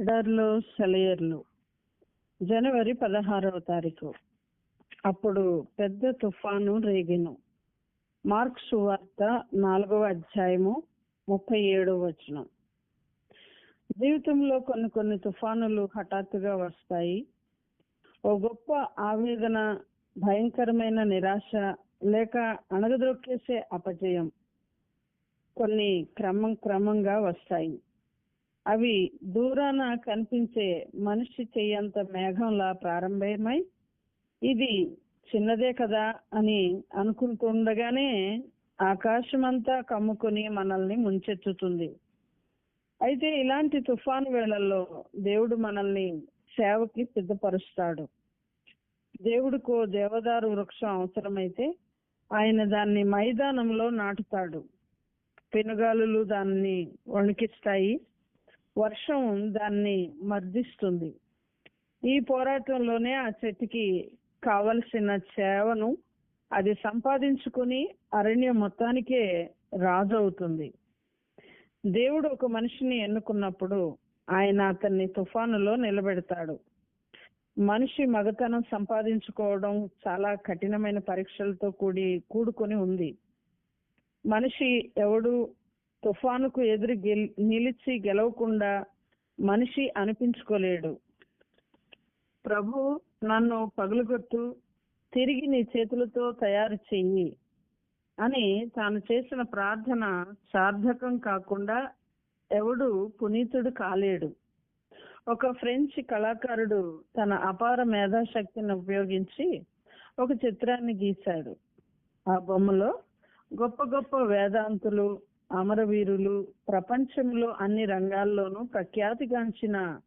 ఎడారిలో సెలయర్లు. జనవరి పదహారవ తారీఖు. అప్పుడు పెద్ద తుఫాను రేగిను. మార్క్స్ వార్త నాలుగవ అధ్యాయము ముప్పై ఏడవ వచనం. జీవితంలో కొన్ని కొన్ని తుఫానులు హఠాత్తుగా వస్తాయి. ఓ గొప్ప ఆవేదన భయంకరమైన నిరాశ లేక అణగదొక్కేసే అపజయం. కొన్ని క్రమం క్రమంగా వస్తాయి. అవి దూరాన కనిపించే మనిషి చెయ్యంత మేఘంలా ప్రారంభమై ఇది చిన్నదే కదా అని అనుకుంటుండగానే ఆకాశమంతా కమ్ముకుని మనల్ని ముంచెత్తుతుంది. అయితే ఇలాంటి తుఫాను వేళల్లో దేవుడు మనల్ని సేవకి సిద్ధపరుస్తాడు. దేవుడికో దేవదారు వృక్షం అవసరమైతే ఆయన దాన్ని మైదానంలో నాటుతాడు. పెనుగాలులు దాన్ని వణికిస్తాయి. వర్షం దాన్ని మర్దిస్తుంది. ఈ పోరాటంలోనే ఆ చెట్టుకి కావలసిన సేవను అది సంపాదించుకుని అరణ్యం మొత్తానికే రాజు అవుతుంది దేవుడు ఒక మనిషిని ఎన్నుకున్నప్పుడు ఆయన అతన్ని తుఫానులో నిలబెడతాడు. మనిషి మగతనం సంపాదించుకోవడం చాలా కఠినమైన పరీక్షలతో కూడి కూడుకొని ఉంది. మనిషి ఎవడు తుఫానుకు ఎదురు గెల్- నిలిచి గెలవకుండా మనిషి అనిపించుకోలేడు. ప్రభు నన్ను పగులుగొట్టు తిరిగి నీ చేతులతో తయారు చెయ్యి అని తాను చేసిన ప్రార్థన సార్థకం కాకుండా ఎవడు పునీతుడు కాలేడు. ఒక ఫ్రెంచ్ కళాకారుడు తన అపార మేధాశక్తిని ఉపయోగించి ఒక చిత్రాన్ని గీశాడు. ఆ బొమ్మలో గొప్ప గొప్ప వేదాంతులు అమరవీరులు ప్రపంచంలో అన్ని రంగాల్లోనూ ప్రఖ్యాతిగాంచిన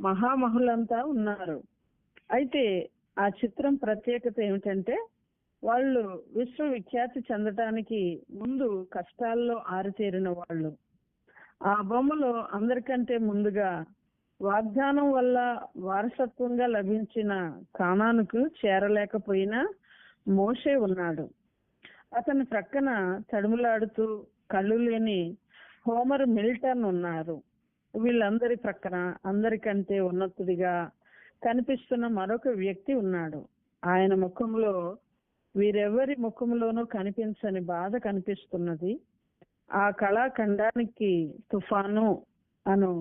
మహామహులంతా ఉన్నారు. అయితే ఆ చిత్రం ప్రత్యేకత ఏమిటంటే వాళ్ళు విశ్వవిఖ్యాతి చెందటానికి ముందు కష్టాల్లో ఆరితేరిన వాళ్ళు. ఆ బొమ్మలో అందరికంటే ముందుగా వాగ్దానం వల్ల వారసత్వంగా లభించిన కానానుకు చేరలేకపోయినా మోషే ఉన్నాడు. అతని ప్రక్కన తడుములాడుతూ కళ్ళు లేని హోమర్ మిల్టన్ ఉన్నారు. వీళ్ళందరి ప్రక్కన అందరికంటే ఉన్నతుడిగా కనిపిస్తున్న మరొక వ్యక్తి ఉన్నాడు. ఆయన ముఖంలో వీరెవరి ముఖంలోనూ కనిపించని బాధ కనిపిస్తున్నది. ఆ కళాఖండానికి తుఫాను అను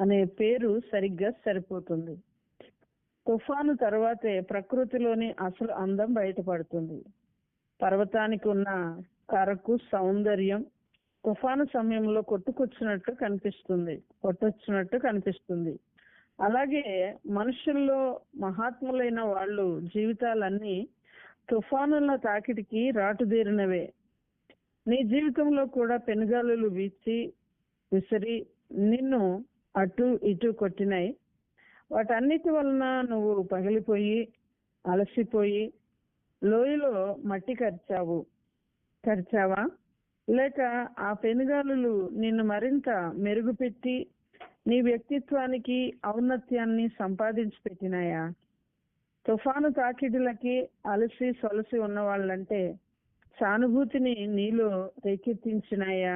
అనే పేరు సరిగ్గా సరిపోతుంది. తుఫాను తర్వాతే ప్రకృతిలోని అసలు అందం బయటపడుతుంది. పర్వతానికి ఉన్న కరకు సౌందర్యం తుఫాను సమయంలో కొట్టుకొచ్చినట్టు కనిపిస్తుంది కొట్టొచ్చినట్టు కనిపిస్తుంది. అలాగే మనుషుల్లో మహాత్ములైన వాళ్ళు జీవితాలన్నీ తుఫానుల తాకిడికి రాటుదేరినవే. నీ జీవితంలో కూడా పెనుగాలులు వీచి విసిరి నిన్ను అటు ఇటు కొట్టినాయి. వాటన్నిటి వలన నువ్వు పగిలిపోయి అలసిపోయి లోయలో మట్టి కరిచావు. కరిచావా? లేక ఆ పెనుగాలులు నిన్ను మరింత మెరుగుపెట్టి నీ వ్యక్తిత్వానికి ఔన్నత్యాన్ని సంపాదించి పెట్టినాయా? తుఫాను తాకిడులకి అలసి సొలసి ఉన్న వాళ్ళంటే సానుభూతిని నీలో రేకెత్తించినాయా?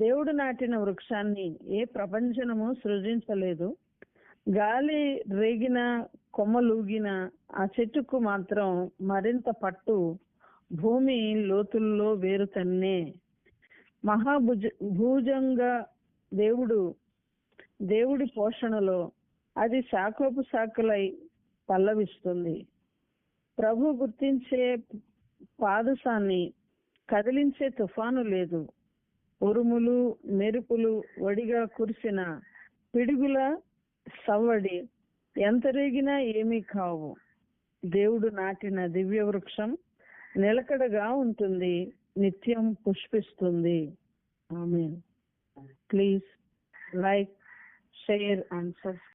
దేవుడు నాటిన వృక్షాన్ని ఏ ప్రపంచనము సృజించలేదు. గాలి రేగిన కొమ్మలూగిన ఆ చెట్టుకు మాత్రం మరింత పట్టు భూమి లోతుల్లో వేరు తన్నే మహాభుజ భూజంగా దేవుడు దేవుడి పోషణలో అది శాఖోపు శాఖలై పల్లవిస్తుంది. ప్రభు గుర్తించే పాదసాన్ని కదిలించే తుఫాను లేదు. ఉరుములు మెరుపులు వడిగా కురిసిన పిడుగుల సవ్వడి ఎంత రేగినా ఏమీ కావు. దేవుడు నాటిన దివ్య వృక్షం నిలకడగా ఉంటుంది. నిత్యం పుష్పిస్తుంది. ఆమె please like share and subscribe.